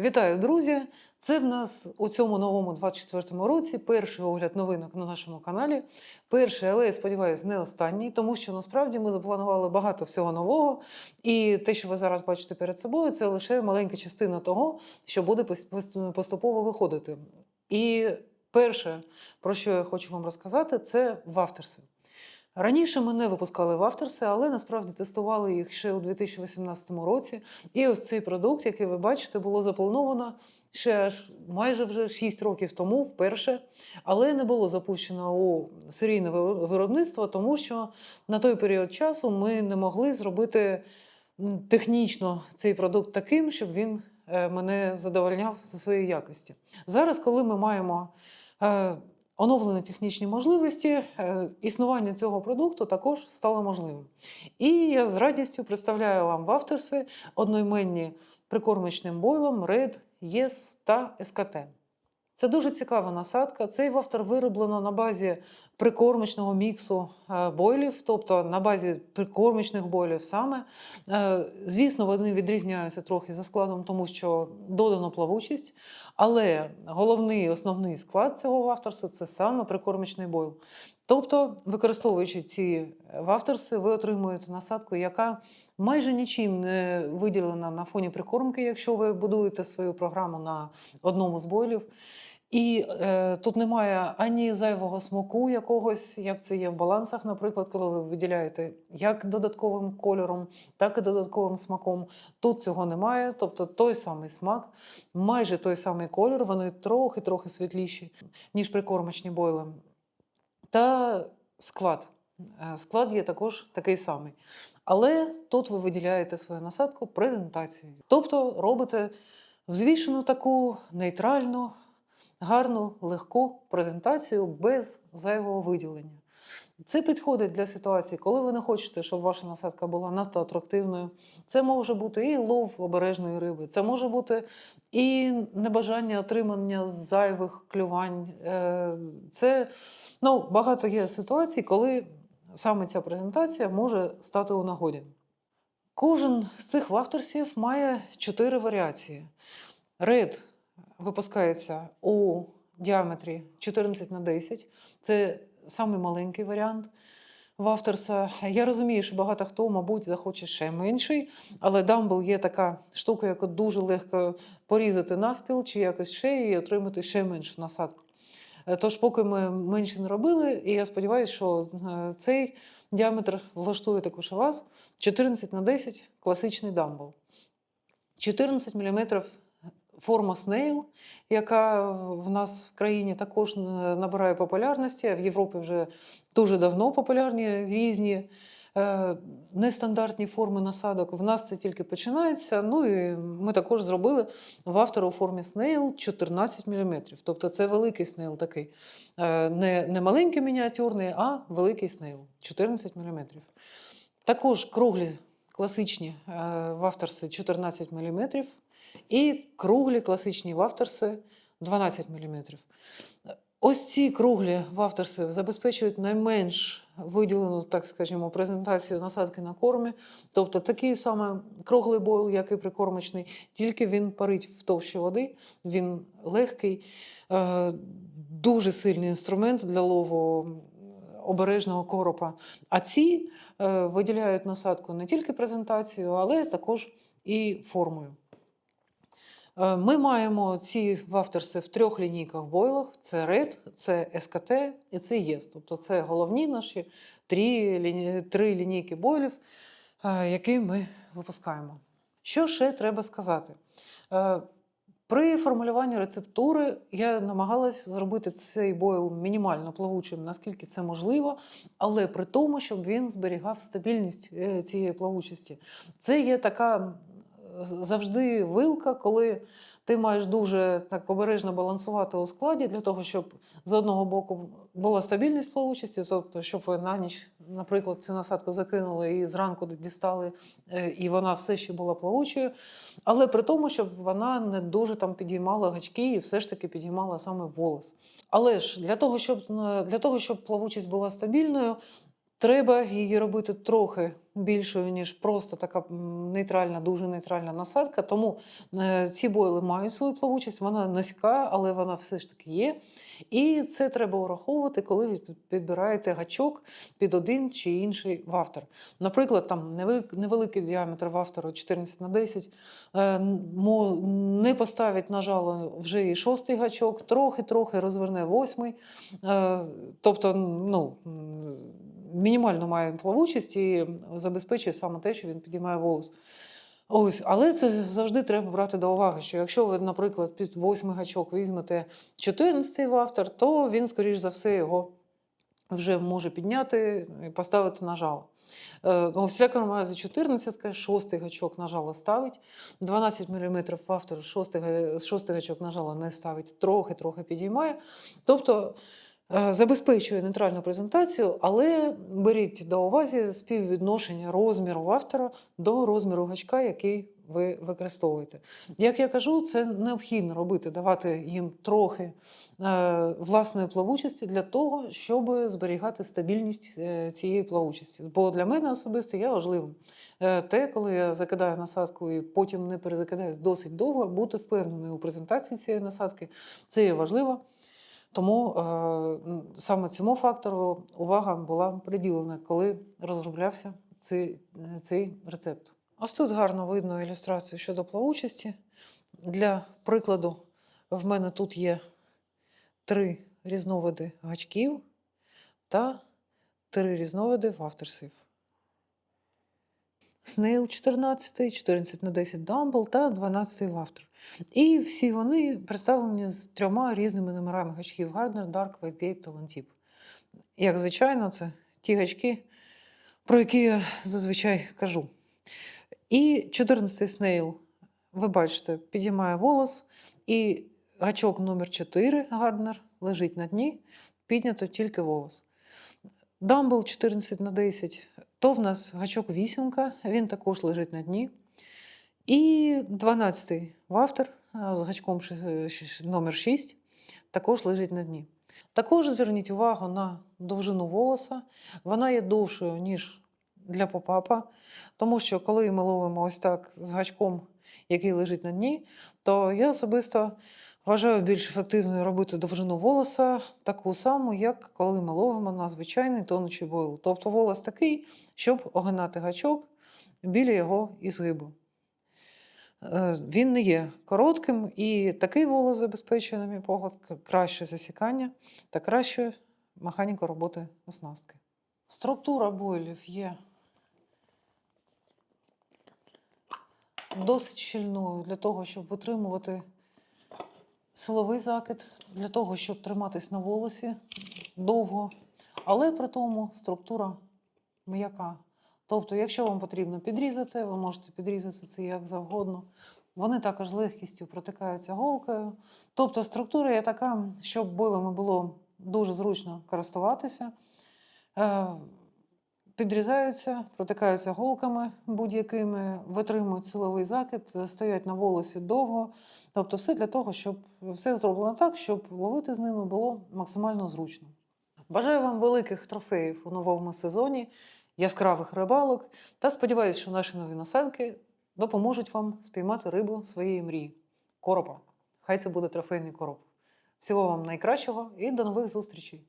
Вітаю, друзі! Це в нас у цьому новому 24-му році перший огляд новинок на нашому каналі. Перший, але я сподіваюся, не останній, тому що насправді ми запланували багато всього нового. І те, що ви зараз бачите перед собою, це лише маленька частина того, що буде пос- пос- поступово виходити. І перше, про що я хочу вам розказати, це вафтерси. Раніше ми не випускали вафтерси, але насправді тестували їх ще у 2018 році. І ось цей продукт, який ви бачите, було заплановано ще аж майже вже 6 років тому, вперше, але не було запущено у серійне виробництво, тому що на той період часу ми не могли зробити технічно цей продукт таким, щоб він е, мене задовольняв за своєю якості. Зараз, коли ми маємо е, оновлені технічні можливості, е, існування цього продукту також стало можливим. І я з радістю представляю вам вафтерси одноіменні прикормочним бойлом Red, Yes та СКТ. Це дуже цікава насадка. Цей вафтер вироблено на базі прикормочного міксу е, бойлів, тобто на базі прикормочних бойлів саме. Е, Звісно, вони відрізняються трохи за складом, тому що додано плавучість, але головний основний склад цього вавторсу це саме прикормичний бойл. Тобто, використовуючи ці вавторси, ви отримуєте насадку, яка майже нічим не виділена на фоні прикормки, якщо ви будуєте свою програму на одному з бойлів. І е, тут немає ані зайвого смаку якогось, як це є в балансах, наприклад, коли ви виділяєте як додатковим кольором, так і додатковим смаком. Тут цього немає, тобто той самий смак, майже той самий кольор, вони трохи-трохи світліші, ніж прикормочні бойли. Та склад. Е, Склад є також такий самий. Але тут ви виділяєте свою насадку презентацією. Тобто робите взвішену таку нейтральну, гарну, легку презентацію без зайвого виділення. Це підходить для ситуації, коли ви не хочете, щоб ваша насадка була надто атрактивною. Це може бути і лов обережної риби, це може бути і небажання отримання зайвих клювань. Е, Це ну, багато є ситуацій, коли саме ця презентація може стати у нагоді. Кожен з цих вафтерсів має чотири варіації. Red випускається у діаметрі 14 на 10. Це самий маленький варіант вафтерса. Я розумію, що багато хто, мабуть, захоче ще менший, але дамбл є така штука, яку дуже легко порізати навпіл чи якось ще і отримати ще меншу насадку. Е, Тож, поки ми менше не робили, і я сподіваюся, що е, цей діаметр влаштує також і вас. 14 на 10 класичний дамбл. 14 мм форма Snail, яка в нас в країні також набирає популярності, а в Європі вже дуже давно популярні різні е, нестандартні форми насадок. В нас це тільки починається. Ну і ми також зробили в автора у формі Snail 14 мм. Тобто це великий Snail такий. Е, Не, не маленький мініатюрний, а великий Snail 14 мм. Також круглі класичні е, вафтерси 14 мм і круглі класичні вафтерси 12 мм. Ось ці круглі вафтерси забезпечують найменш виділену, так скажімо, презентацію насадки на кормі. Тобто такий саме круглий бойл, як і прикормочний, тільки він парить в товщі води, він легкий, е, дуже сильний інструмент для лову обережного коропа. А ці е, виділяють насадку не тільки презентацією, але також і формою. Е, Ми маємо ці вафтерси в трьох лінійках бойлах: це RED, це СКТ і це ЄС. Тобто це головні наші три, три лінійки бойлів, е, які ми випускаємо. Що ще треба сказати? Е, При формулюванні рецептури я намагалась зробити цей бойл мінімально плавучим, наскільки це можливо, але при тому, щоб він зберігав стабільність цієї плавучості. Це є така завжди вилка, коли ти маєш дуже так обережно балансувати у складі для того, щоб з одного боку була стабільність плавучості, тобто, щоб ви на ніч, наприклад, цю насадку закинули і зранку дістали, е, і вона все ще була плавучою. Але при тому, щоб вона не дуже там підіймала гачки і все ж таки підіймала саме волос. Але ж для того, щоб, е, для того, щоб плавучість була стабільною, треба її робити трохи більшою, ніж просто така нейтральна, дуже нейтральна насадка. Тому е, ці бойли мають свою плавучість, вона низька, але вона все ж таки є. І це треба враховувати, коли ви підбираєте гачок під один чи інший вафтер. Наприклад, там невеликий діаметр вафтеру 14 на 10, е, не поставить на жало вже і шостий гачок, трохи-трохи розверне восьмий. Е, Тобто, ну, мінімально має плавучість і забезпечує саме те, що він підіймає волос. Ось, але це завжди треба брати до уваги, що якщо ви, наприклад, під восьмий гачок візьмете 14-й вафтер, то він, скоріш за все, його вже може підняти і поставити на жало. Е, ну, всілякому разі 14 шостий гачок на жало ставить, 12 мм вафтер, шостий, гачок на жало не ставить, трохи-трохи підіймає. Тобто забезпечує нейтральну презентацію, але беріть до увазі співвідношення розміру вафтера до розміру гачка, який ви використовуєте. Як я кажу, це необхідно робити, давати їм трохи е, власної плавучості для того, щоб зберігати стабільність е, цієї плавучості. Бо для мене особисто є важливим е, те, коли я закидаю насадку і потім не перезакидаюсь досить довго, бути впевненою у презентації цієї насадки. Це є важливо. Тому е, саме цьому фактору увага була приділена, коли розроблявся цей, цей рецепт. Ось тут гарно видно ілюстрацію щодо плавучості. Для прикладу, в мене тут є три різновиди гачків та три різновиди вафтерсів. Snail 14, 14 на 10 Dumble та 12 вафтер. І всі вони представлені з трьома різними номерами гачків Dark, White Gape та Lantip. Як звичайно, це ті гачки, про які я зазвичай кажу. І 14 Snail, ви бачите, підіймає волос, і гачок номер 4 Гарднер лежить на дні, піднято тільки волос. Дамбл 14 на 10, то в нас гачок вісімка, він також лежить на дні. І 12-й вафтер а, з гачком номер 6 також лежить на дні. Також зверніть увагу на довжину волоса. Вона є довшою, ніж для попапа, тому що коли ми ловимо ось так з гачком, який лежить на дні, то я особисто вважаю більш ефективною робити довжину волоса таку саму, як коли ми ловимо на звичайний тонучий бойл. Тобто волос такий, щоб огинати гачок біля його ізгибу. Е, Він не є коротким, і такий волос забезпечує, на мій погляд, краще засікання та краще механіку роботи оснастки. Структура бойлів є досить щільною для того, щоб витримувати силовий закид, для того, щоб триматись на волосі довго, але при тому структура м'яка. Тобто, якщо вам потрібно підрізати, ви можете підрізати це як завгодно. Вони також легкістю протикаються голкою. Тобто структура є така, щоб бойлами було дуже зручно користуватися. Підрізаються, протикаються голками будь-якими, витримують силовий закид, стоять на волосі довго. Тобто, все для того, щоб все зроблено так, щоб ловити з ними було максимально зручно. Бажаю вам великих трофеїв у новому сезоні, яскравих рибалок та сподіваюся, що наші нові насадки допоможуть вам спіймати рибу своєї мрії коропа. Хай це буде трофейний короб. Всього вам найкращого і до нових зустрічей!